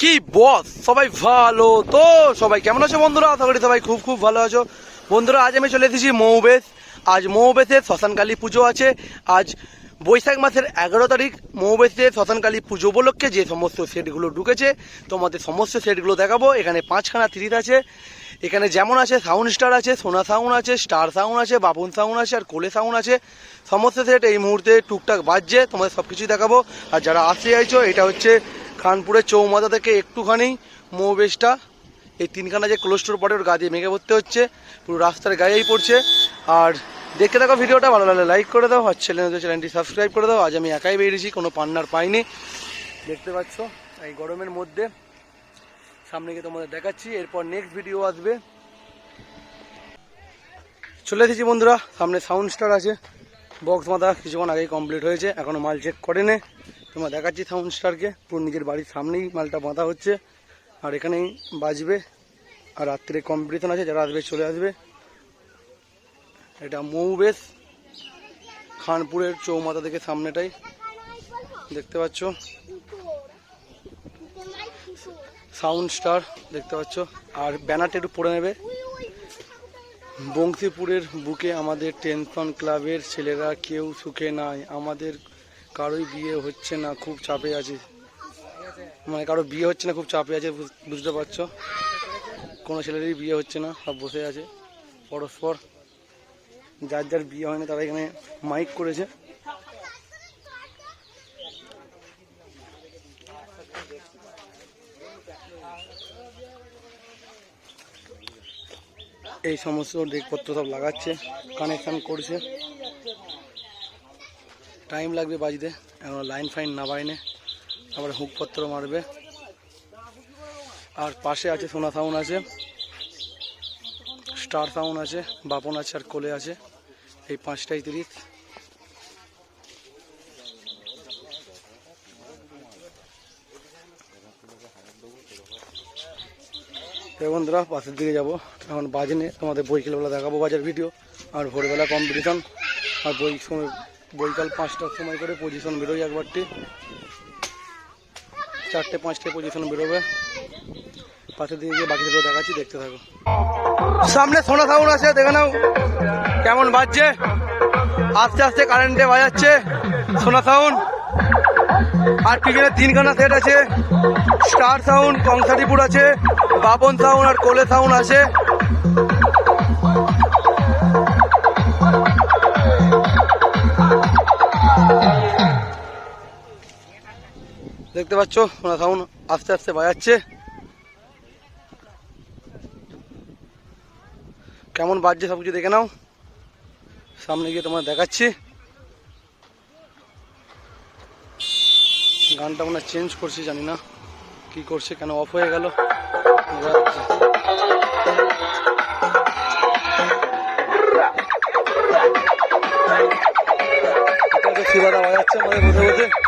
কি বস? সবাই ভালো তো? সবাই কেমন আছো বন্ধুরা? আশা করি সবাই খুব খুব ভালো আছো। বন্ধুরা, আজ আমি চলে এসেছি মৌবেশ। আজ মৌবেশে শ্মশানকালী পুজো আছে। আজ বৈশাখ মাসের এগারো তারিখ মৌবেশে শ্মশানকালী পুজো উপলক্ষে যে সমস্ত সেটগুলো ঢুকেছে, তোমাদের সমস্ত সেটগুলো দেখাবো। এখানে পাঁচখানা তিরিত আছে। এখানে যেমন আছে সাউন্ড স্টার আছে, সোনা সাউন্ড আছে, স্টার সাউন্ড আছে, বাবুন সাউন্ড আছে, আর কোলে সাউন্ড আছে। সমস্ত সেট এই মুহূর্তে টুকটাক বাজছে। তোমাদের সব কিছুই দেখাবো। আর যারা আসতে চাইছো, এটা হচ্ছে খানপুরের চৌমাথা থেকে একটুখানি মৌবেশটা এই তিনখানা যে কোলেস্টোর পরে ওর গা দিয়ে মেঘে পড়তে হচ্ছে, পুরো রাস্তার গায়েই পড়ছে। আর দেখে থাকো ভিডিওটা, ভালো লাগলে লাইক করে দাও, আর চ্যানেল চ্যানেলটি সাবস্ক্রাইব করে দাও। আজ আমি একাই বেরিয়েছি, কোনো পান্নার পাইনি। দেখতে পাচ্ছ, এই গরমের মধ্যে সামনে গিয়ে তোমাদের দেখাচ্ছি, এরপর নেক্সট ভিডিও আসবে। চলে এসেছি বন্ধুরা, সামনে সাউন্ড স্টার আছে। বক্স মাথা কিছুক্ষণ আগেই কমপ্লিট হয়েছে এখনও মাল চেক করে নে তোমরা দেখাচ্ছি সাউন্ড স্টারকে। পুরো নিজের বাড়ির সামনেই মালটা বাঁধা হচ্ছে। আর এখানেই বাজবে। আর রাত্রে কম্পিটিশন আছে, যারা আসবে চলে আসবে। এটা মৌবেশ খানপুরের চৌমাথা থেকে সামনেটাই। দেখতে পাচ্ছ? সাউন্ড স্টার, দেখতে পাচ্ছ? আর ব্যানারটা একটু পড়ে নেবে। বংশীপুরের বুকে আমাদের টেনশন ক্লাবের ছেলেরা কেউ সুখে নাই। আমাদের কারোই বিয়ে হচ্ছে না, খুব চাপে আছে। মানে কারও বিয়ে হচ্ছে না, খুব চাপে আছে, বুঝ- বুঝতে পারছ? কোনো ছেলেরই বিয়ে হচ্ছে না, সব বসে আছে, পরস্পর। যার যার বিয়ে হয়নি, তারা এখানে মাইক করেছে। এই সমস্ত ডেকপত্র সব লাগাচ্ছে কানেকশন করছে। টাইম লাগবে বাজতে। এখন লাইন ফাইন না বাইনে আবার হুকপত্র মারবে। আর পাশে আছে সোনা সাউন্ড আছে। স্টার সাউন্ড আছে, বাপন আছে আর কোলে আছে। এই পাঁচটাই তিরিশ। বন্ধুরা, পাশের দিকে যাব। এখন বাজনে তোমাদের বৈকালবেলা দেখাবো বাজার ভিডিও। আর ভোরবেলা কম্পিটিশন আর বই সময় বৈকাল পাঁচটার সময় করে পজিশন বেরোয় একবারটি। চারটে পাঁচটায় পজিশন বেরোবে। পাশে দিয়ে গিয়ে বাকিগুলো দেখাচ্ছি, দেখতে থাকো। সামনে সোনা সাউন্ড আছে, দেখে নাও কেমন বাজছে। আস্তে আস্তে কারেন্টে বাজাচ্ছে সোনা সাউন্ড আর পিছনে তিনখানা সেট আছে। স্টার সাউন্ড কংসারিপুর আছে বাপন সাউন্ড আর কোলে সাউন্ড আছে। দেখতে পাচ্ছ সোনা সাউন্ড আস্তে আস্তে বাজাচ্ছে। কেমন বাজছে সব কিছু দেখে নাও। সামনে গিয়ে তোমার দেখাচ্ছি। গানটা মনে চেঞ্জ করছি, জানি না কি করছে, কেন অফ হয়ে গেল। বাজাচ্ছে আমাদের বসে বসে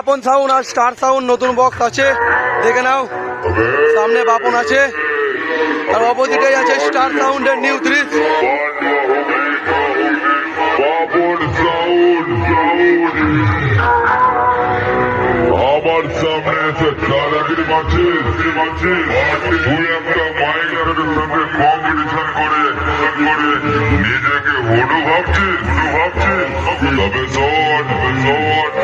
পাপন সাউন্ড আর স্টার সাউন্ড, নতুন বক্স আছে। দেখে নাও। সামনে বাপন আছে। আর অপোজিটে আছে স্টার সাউন্ডের নিউ করে নিজেকে হনু ভাবছিস হনু ভাবছিস তবে শোন শোন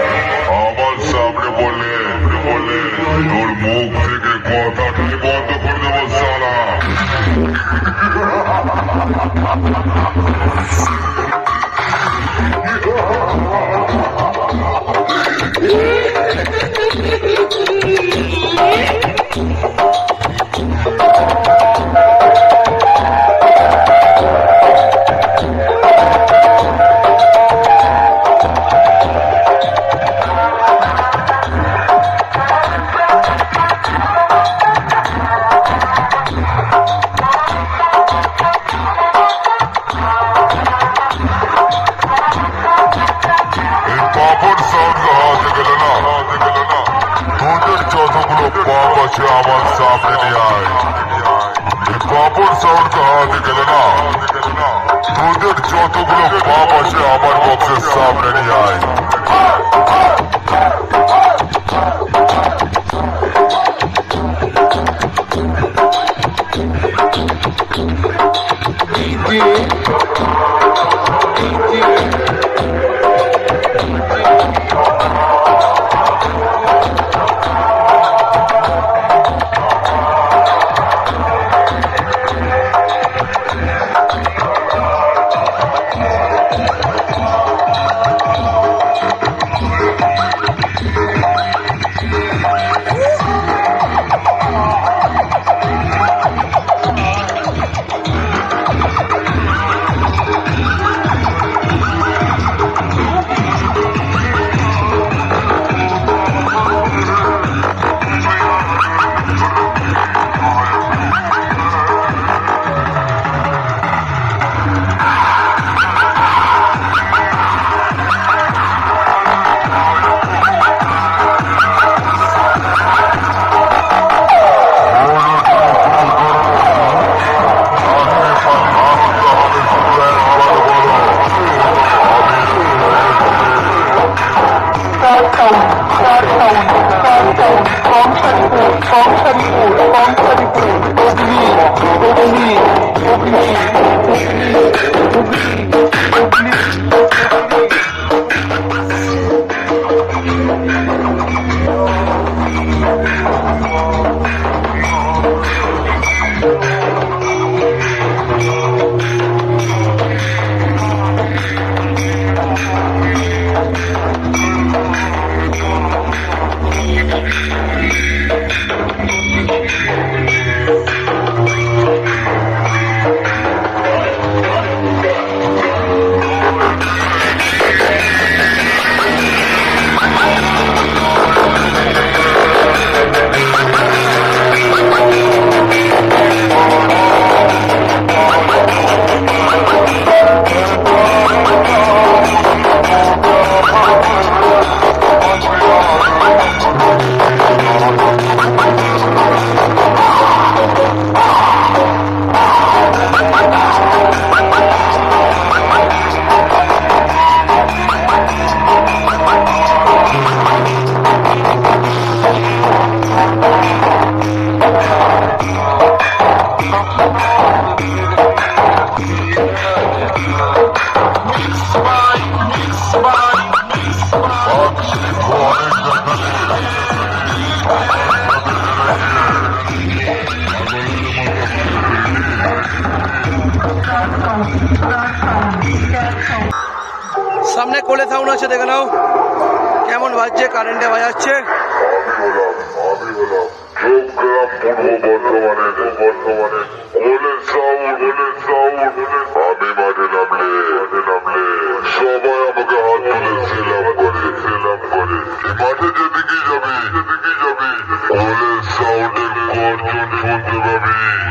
এই আছে আমার সামনে নিয়ে আয়। পাপড় সাউন্ড হাতে গেল না। তোদের যতগুলো পাপ আছে, আমার বক্সের সামনে নিয়ে আয়। সামনে কোলে সাউন্ড আছে, দেখে নাও। কেমন বাজছে কারেন্টে বাজাচ্ছে। নামলে সবাই আমাকে হাত তুলে সেলাম করে করে মাঠে যেদিকে যাবি যেদিকে যাবি কোলের সাউন্ডের গর্জন শুনতে পাবি